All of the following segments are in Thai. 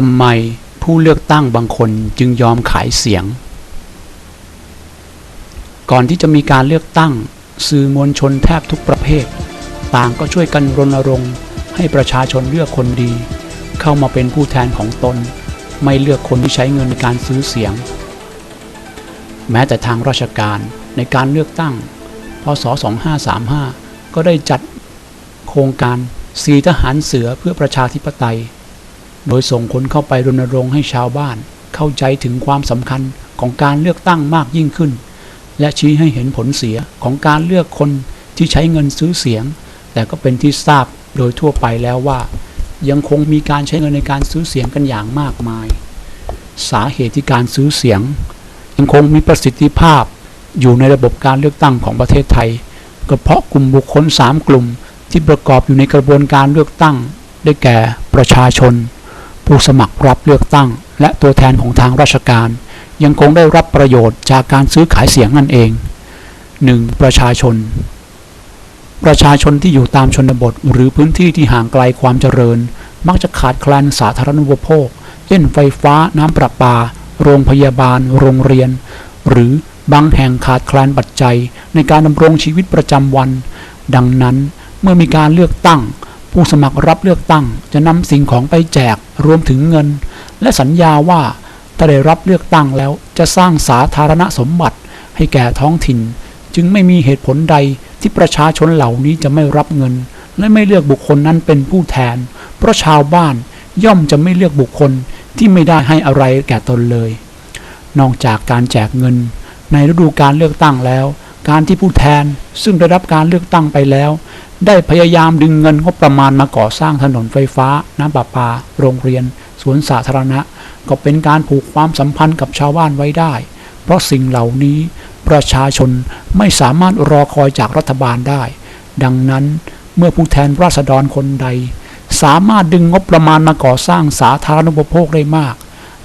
ทำไมผู้เลือกตั้งบางคนจึงยอมขายเสียง ก่อนที่จะมีการเลือกตั้ง สื่อมวลชนแทบทุกประเภท ต่างก็ช่วยกันรณรงค์ให้ประชาชนเลือกคนดี เข้ามาเป็นผู้แทนของตน ไม่เลือกคนที่ใช้เงินในการซื้อเสียง แม้แต่ทางราชการในการเลือกตั้ง พศ 2535 ก็ได้จัดโครงการสีทหารเสือเพื่อประชาธิปไตย โดยส่งคนเข้าไปรณรงค์ให้ชาวบ้าน เข้าใจถึงความสำคัญของการเลือกตั้งมากยิ่งขึ้น และชี้ให้เห็นผลเสียของการเลือกคนที่ใช้เงินซื้อเสียง แต่ก็เป็นที่ทราบโดยทั่วไปแล้วว่า ยังคงมีการใช้เงินในการซื้อเสียงกันอย่างมากมาย สาเหตุที่การซื้อเสียง ยังคงมีประสิทธิภาพอยู่ในระบบการเลือกตั้งของประเทศไทยก็เพราะกลุ่มบุคคล 3 กลุ่มที่ประกอบอยู่ในกระบวนการเลือกตั้ง ได้แก่ประชาชน ผู้สมัครรับเลือกตั้ง และตัวแทนของทางราชการ ยังคงได้รับประโยชน์จากการซื้อขายเสียงนั่นเอง 1. ประชาชน ประชาชนที่อยู่ตามชนบทหรือพื้นที่ที่ห่างไกลความเจริญ มักจะขาดแคลนสาธารณูปโภค เช่นไฟฟ้าน้ำประปา โรงพยาบาล โรงเรียน หรือบางแห่งขาดแคลนปัจจัยในการดำรงชีวิตประจำวัน ดังนั้นเมื่อมีการเลือกตั้ง ผู้สมัครรับเลือกตั้งจะนำสิ่งของไปแจกรวมถึงเงิน และสัญญาว่าถ้าได้รับเลือกตั้งแล้วจะสร้างสาธารณสมบัติให้แก่ท้องถิ่น จึงไม่มีเหตุผลใดที่ประชาชนเหล่านี้จะไม่รับเงิน และไม่เลือกบุคคลนั้นเป็นผู้แทน เพราะชาวบ้านย่อมจะไม่เลือกบุคคลที่ไม่ได้ให้อะไรแก่ตนเลย นอกจากการแจกเงิน ในฤดูการเลือกตั้งแล้ว การที่ผู้แทนซึ่งได้รับการเลือกตั้งไปแล้ว ได้พยายามดึงเงินงบประมาณมาก่อสร้างถนนไฟฟ้า น้ำประปา โรงเรียน สวนสาธารณะ ก็เป็นการผูกความสัมพันธ์กับชาวบ้านไว้ได้ เพราะสิ่งเหล่านี้ประชาชนไม่สามารถรอคอยจากรัฐบาลได้ ดังนั้นเมื่อผู้แทนราษฎรคนใด สามารถดึงงบประมาณมาก่อสร้างสาธารณูปโภคได้มาก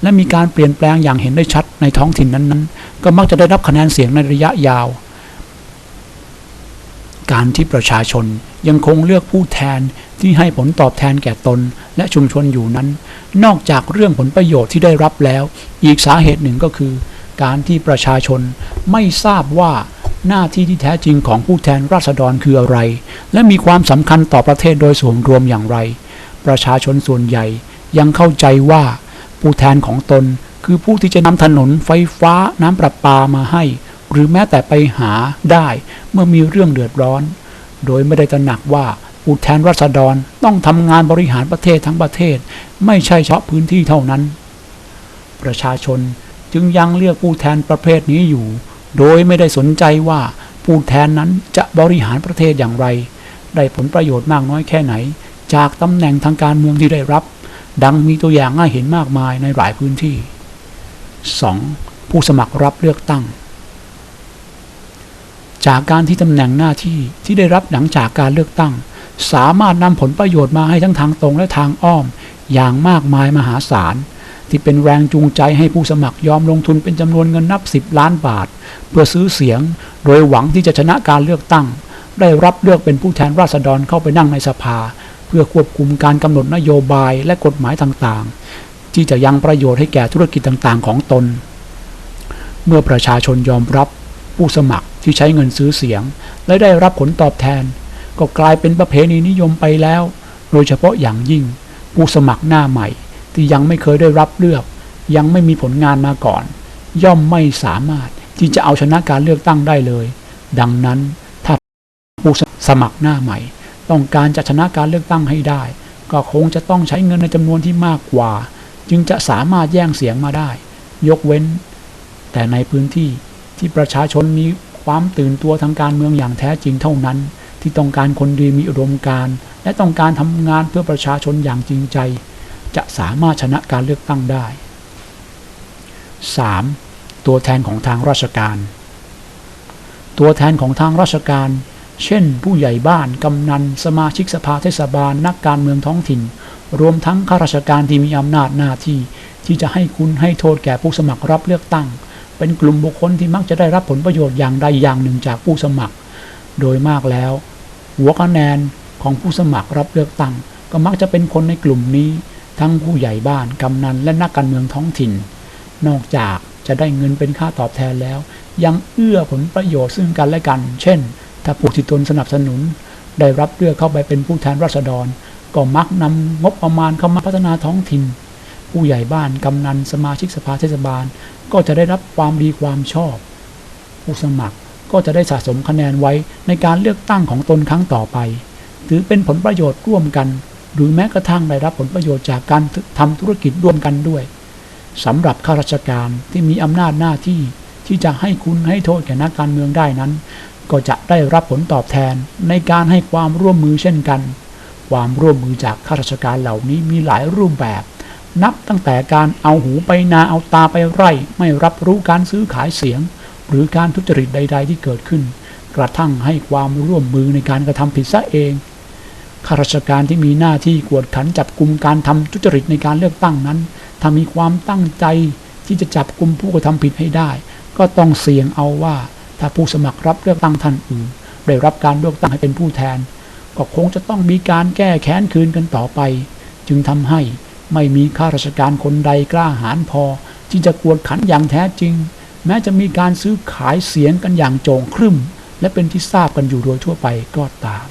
และมีการเปลี่ยนแปลงอย่างเห็นได้ชัดในท้องถิ่นนั้นๆ ก็มักจะได้รับคะแนนเสียงในระยะยาว การที่ประชาชนยังคงเลือกผู้แทนที่ให้ผลตอบแทนแก่ตนและชุมชนอยู่นั้น นอกจากเรื่องผลประโยชน์ที่ได้รับแล้ว อีกสาเหตุหนึ่งก็คือ การที่ประชาชนไม่ทราบว่าหน้าที่ที่แท้จริงของผู้แทนราษฎรคืออะไร และมีความสำคัญต่อประเทศโดยส่วนรวมอย่างไร ประชาชนส่วนใหญ่ยังเข้าใจว่า ผู้แทนของตนคือผู้ที่จะนำถนนไฟฟ้าน้ำประปามาให้ หรือแม้แต่ไปหาได้เมื่อมีเรื่องเดือดร้อน โดยไม่ได้ตระหนักว่าผู้แทนรัษฎรต้องทำงานบริหารประเทศทั้งประเทศ ไม่ใช่เฉพาะพื้นที่เท่านั้น ประชาชนจึงยังเลือกผู้แทนประเภทนี้อยู่ โดยไม่ได้สนใจว่าผู้แทนนั้นจะบริหารประเทศอย่างไร ได้ผลประโยชน์มากน้อยแค่ไหน จากตำแหน่งทางการเมืองที่ได้รับ ดังมีตัวอย่างให้เห็นมากมายในหลายพื้นที่ 2. ผู้สมัครรับเลือกตั้ง จากการที่ตำแหน่งหน้าที่ที่ได้รับหลังจากการเลือกตั้ง สามารถนำผลประโยชน์มาให้ทั้งทางตรงและทางอ้อม อย่างมากมายมหาศาล ที่เป็นแรงจูงใจให้ผู้สมัครยอมลงทุนเป็นจำนวนเงินนับ 10 ล้านบาท เพื่อซื้อเสียง โดยหวังที่จะชนะการเลือกตั้ง ได้รับเลือกเป็นผู้แทนราษฎรเข้าไปนั่งในสภา เพื่อควบคุมการกำหนดนโยบายและกฎหมายต่างๆ ที่จะยังประโยชน์ให้แก่ธุรกิจต่างๆ ของตน เมื่อประชาชนยอมรับผู้สมัคร ที่ใช้เงินซื้อเสียง และได้รับผลตอบแทน ก็กลายเป็นประเพณีนิยมไปแล้ว โดยเฉพาะอย่างยิ่ง ผู้สมัครหน้าใหม่ ที่ยังไม่เคยได้รับเลือก ยังไม่มีผลงานมาก่อน ย่อมไม่สามารถที่จะเอาชนะการเลือกตั้งได้เลย ดังนั้นถ้าผู้สมัครหน้าใหม่ ต้องการจะชนะการเลือกตั้งให้ได้ ก็คงจะต้องใช้เงินในจำนวนที่มากกว่า จึงจะสามารถแย่งเสียงมาได้ ยกเว้น แต่ในพื้นที่ที่ประชาชนมี ความตื่นตัวทางการเมืองอย่างแท้จริงเท่านั้น ที่ต้องการคนดีมีอุดมการณ์และต้องการทำงานเพื่อประชาชนอย่างจริงใจ จะสามารถชนะการเลือกตั้งได้ 3. ตัวแทนของทางราชการ ตัวแทนของทางราชการ เช่น ผู้ใหญ่บ้าน กำนัน สมาชิกสภาเทศบาล นักการเมืองท้องถิ่น รวมทั้งข้าราชการที่มีอำนาจหน้าที่ ที่จะให้คุณให้โทษแก่ผู้สมัครรับเลือกตั้ง เป็นกลุ่มบุคคลที่มักจะได้รับผลประโยชน์อย่างใดอย่างหนึ่งจากผู้สมัคร โดยมากแล้ว หัวคะแนนของผู้สมัครรับเลือกตั้ง ก็มักจะเป็นคนในกลุ่มนี้ ทั้งผู้ใหญ่บ้านกำนันและนักการเมืองท้องถิ่น นอกจากจะได้เงินเป็นค่าตอบแทนแล้ว ยังเอื้อผลประโยชน์ซึ่งกันและกัน เช่น ถ้าผู้ที่ตนสนับสนุน ได้รับเลือกเข้าไปเป็นผู้แทนราษฎร ก็มักนำงบประมาณเข้ามาพัฒนาท้องถิ่น ผู้ใหญ่บ้าน กำนัน สมาชิกสภาเทศบาล ก็จะได้รับความดีความชอบ ผู้สมัครก็จะได้สะสมคะแนนไว้ในการเลือกตั้งของตนครั้งต่อไป ถือเป็นผลประโยชน์ร่วมกัน หรือแม้กระทั่งได้รับผลประโยชน์จากการทำธุรกิจร่วมกันด้วยสำหรับข้าราชการที่มีอำนาจหน้าที่ที่จะให้คุณให้โทษแก่นักการเมืองได้นั้น ก็จะได้รับผลตอบแทนในการให้ความร่วมมือเช่นกัน ความร่วมมือจากข้าราชการเหล่านี้มีหลายรูปแบบ นับตั้งแต่การเอาหูไปนาเอาตาไปไร่ ไม่รับรู้การซื้อขายเสียง หรือการทุจริตใด ๆ ที่เกิดขึ้น กระทั่งให้ความร่วมมือในการกระทำผิดซะเองข้าราชการที่มีหน้าที่กวดขันจับกลุ่มการทำทุจริตในการเลือกตั้งนั้น ถ้ามีความตั้งใจที่จะจับกลุ่มผู้กระทำผิดให้ได้ ก็ต้องเสี่ยงเอาว่า ถ้าผู้สมัครรับเลือกตั้งท่านอื่น ได้รับการเลือกตั้งให้เป็นผู้แทน ก็คงจะต้องมีการแก้แค้นคืนกันต่อไป จึงทำให้ ไม่มีข้าราชการคนใดกล้าหาญพอ ที่จะกวดขันอย่างแท้จริง แม้จะมีการซื้อขายเสียงกันอย่างโจงครึ่ม และเป็นที่ทราบกันอยู่โดยทั่วไปก็ตาม